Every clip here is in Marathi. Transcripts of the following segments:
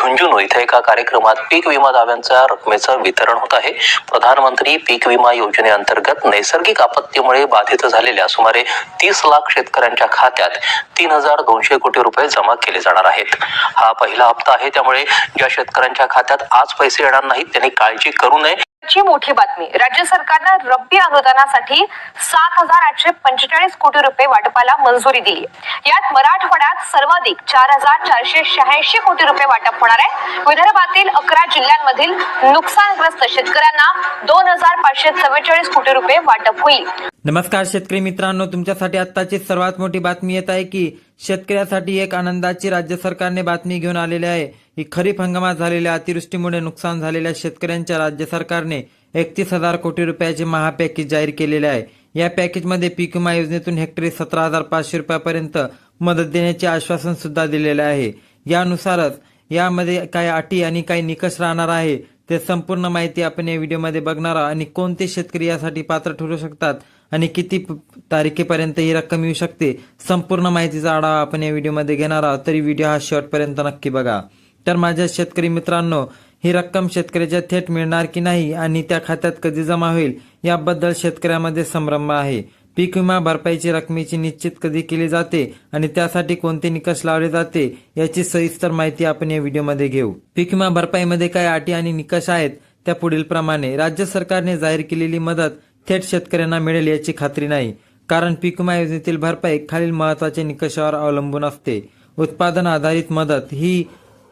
झुंझुनू इथे एका कार्यक्रमात पीक विमा दाव्यांच्या रकमेचं वितरण होत आहे. प्रधानमंत्री पीक विमा योजनेअंतर्गत नैसर्गिक आपत्तीमुळे बाधित झालेल्या सुमारे तीस लाख शेतकऱ्यांच्या खात्यात तीन हजार दोनशे कोटी रुपये जमा केले जाणार आहेत. हा पहिला हप्ता आहे त्यामुळे ज्या शेतकऱ्यांच्या खात्यात आज पैसे येणार नाहीत त्यांनी काळजी करू नये. आजची मोठी बातमी. राज्य सरकारनं रब्बी अनुदानासाठी सात हजार आठशे पंचेचाळीस कोटी रुपये वाटपाला मंजुरी दिली. यात मराठवाड्यात सर्वाधिक चार हजार चारशे शहाऐंशी कोटी रुपये वाटप होणार आहे. विदर्भातील अकरा जिल्ह्यांमधील नुकसानग्रस्त शेतकऱ्यांना दोन हजार पाचशे चव्वेचाळीस कोटी रुपये वाटप होईल. नमस्कार शेतकरी मित्रांनो तुमच्यासाठी आत्ताची सर्वात मोठी बातमी येत आहे की शेतकऱ्यासाठी एक आनंदाची राज्य सरकारने बातमी घेऊन आलेली आहे. ही खरीप हंगामात झालेल्या अतिवृष्टीमुळे नुकसान झालेल्या शेतकऱ्यांच्या राज्य सरकारने एकतीस हजार कोटी रुपयाचे महापॅकेज जाहीर केलेले आहे. या पॅकेजमध्ये पीक विमा योजनेतून हेक्टरी सतरा हजार पाचशे रुपयापर्यंत मदत देण्याचे आश्वासन सुद्धा दिलेले आहे. यानुसारच यामध्ये काही अटी आणि काही निकष राहणार आहे ते संपूर्ण माहिती आपण या व्हिडिओमध्ये बघणार आहोत. आणि कोणते शेतकरी यासाठी पात्र ठरू शकतात आणि किती तारखेपर्यंत ही रक्कम येऊ शकते संपूर्ण माहितीचा आढावा आपण या व्हिडिओमध्ये घेणार आहोत. तरी व्हिडिओ हा शेवटपर्यंत नक्की बघा. तर माझ्या शेतकरी मित्रांनो ही रक्कम शेतकऱ्याच्या थेट मिळणार की नाही आणि त्या खात्यात कधी जमा होईल याबद्दल शेतकऱ्यामध्ये संभ्रम आहे. पीक विमा भरपाईची रकमेची निश्चित कधी केली जाते आणि त्यासाठी कोणते निकष लावले जाते याची सविस्तर माहिती आपण या व्हिडिओमध्ये घेऊ. पीक विमा भरपाईमध्ये काय अटी आणि निकष आहेत त्या पुढील प्रमाणे राज्य सरकारने जाहीर केलेली मदत थेट शेतकऱ्यांना मिळेल याची खात्री नाही. कारण पीक विमा योजनेतील भरपाई खालील महत्त्वाच्या निकषावर अवलंबून असते. उत्पादन आधारित मदत ही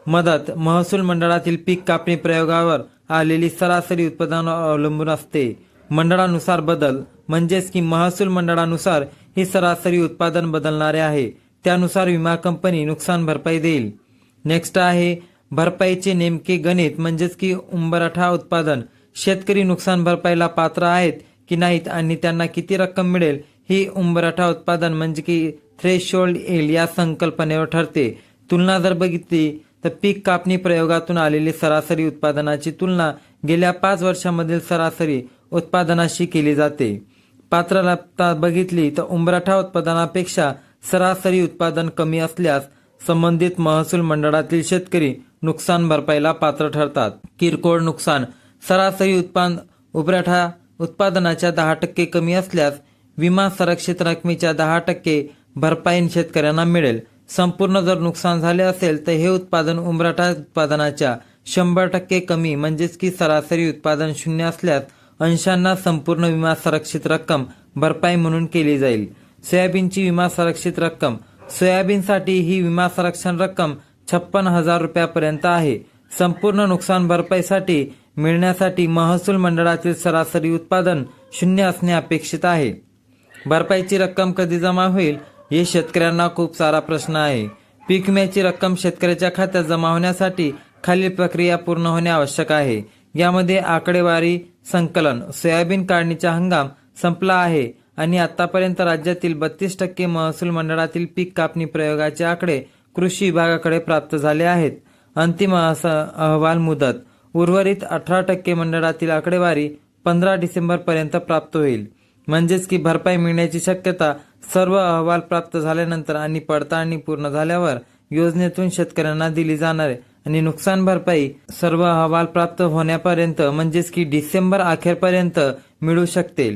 मदत महसूल मंडळातील पीक कापणी प्रयोगावर आलेली सरासरी उत्पादनावर अवलंबून असते. मंडळानुसार बदल म्हणजेच की महसूल मंडळानुसार ही सरासरी उत्पादन बदलणारे आहे. त्यानुसार विमा कंपनी नुकसान भरपाई देईल. नेक्स्ट आहे भरपाईचे नेमके गणित म्हणजेच की उंबरठा उत्पादन. शेतकरी नुकसान भरपाईला पात्र आहेत की नाहीत आणि त्यांना किती रक्कम मिळेल ही उंबरठा उत्पादन म्हणजे की थ्रेशोल्ड येईल या संकल्पनेवर ठरते. तुलना जर बघितली तर पीक कापणी प्रयोगातून आलेली सरासरी उत्पादनाची तुलना गेल्या पाच वर्षामधील सरासरी उत्पादनाशी केली जाते. पात्रता बघितली तर उंबरठा उत्पादनापेक्षा सरासरी उत्पादन कमी असल्यास संबंधित महसूल मंडळातील शेतकरी नुकसान भरपाईला पात्र ठरतात. किरकोळ नुकसान सरासरी उत्पादन उंबरठा उत्पादनाच्या दहा टक्के कमी असल्यास विमा संरक्षित रकमेच्या दहा टक्के भरपाई शेतकऱ्यांना मिळेल. संपूर्ण जर नुकसान झाले असेल तर हे उत्पादन उंबरठा उत्पादनाच्या शंभर टक्के कमी म्हणजेच की सरासरी उत्पादन शून्य असल्यास अंशांना संपूर्ण विमा संरक्षित रक्कम भरपाई म्हणून केली जाईल. सोयाबीनची विमा संरक्षित रक्कम. सोयाबीनसाठी ही विमा संरक्षण रक्कम छप्पन हजार रुपयापर्यंत आहे. संपूर्ण नुकसान भरपाईसाठी मिळण्यासाठी महसूल मंडळातील सरासरी उत्पादन शून्य असणे अपेक्षित आहे. भरपाईची रक्कम कधी जमा होईल हे शेतकऱ्यांना खूप सारा प्रश्न आहे. पीक विम्याची रक्कम शेतकऱ्याच्या खात्यात जमा होण्यासाठी खालील प्रक्रिया पूर्ण होणे आवश्यक आहे. यामध्ये आकडेवारी संकलन सोयाबीन काढणीचा हंगाम संपला आहे आणि आतापर्यंत राज्यातील बत्तीस टक्के महसूल मंडळातील पीक कापणी प्रयोगाचे आकडे कृषी विभागाकडे प्राप्त झाले आहेत. अंतिम अस- अहवाल मुदत उर्वरित अठरा टक्के मंडळातील आकडेवारी पंधरा डिसेंबरपर्यंत प्राप्त होईल. म्हणजेच की भरपाई मिळण्याची शक्यता सर्व अहवाल प्राप्त झाल्यानंतर आणि पडताळणी पूर्ण झाल्यावर योजनेतून शेतकऱ्यांना दिली जाणार आहे आणि नुकसान भरपाई सर्व अहवाल प्राप्त होण्यापर्यंत म्हणजेच की डिसेंबर अखेरपर्यंत मिळू शकते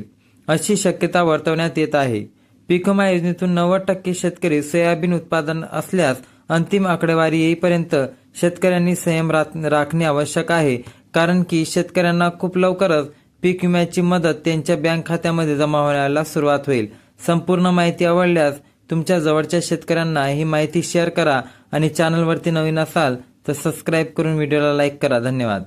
अशी शक्यता वर्तवण्यात येत आहे. पीक विमा योजनेतून नव्वद टक्के शेतकरी सोयाबीन उत्पादन असल्यास अंतिम आकडेवारी येईपर्यंत शेतकऱ्यांनी संयम राख- राखणे आवश्यक आहे. कारण की शेतकऱ्यांना खूप लवकरच पीक विम्याची मदत त्यांच्या बँक खात्यामध्ये जमा होण्याला सुरुवात होईल. संपूर्ण माहिती आवडल्यास तुमच्या जवळच्या शेतकऱ्यांना ही माहिती शेअर करा आणि चॅनलवरती नवीन असाल तर सबस्क्राईब करून व्हिडिओला लाईक करा. धन्यवाद.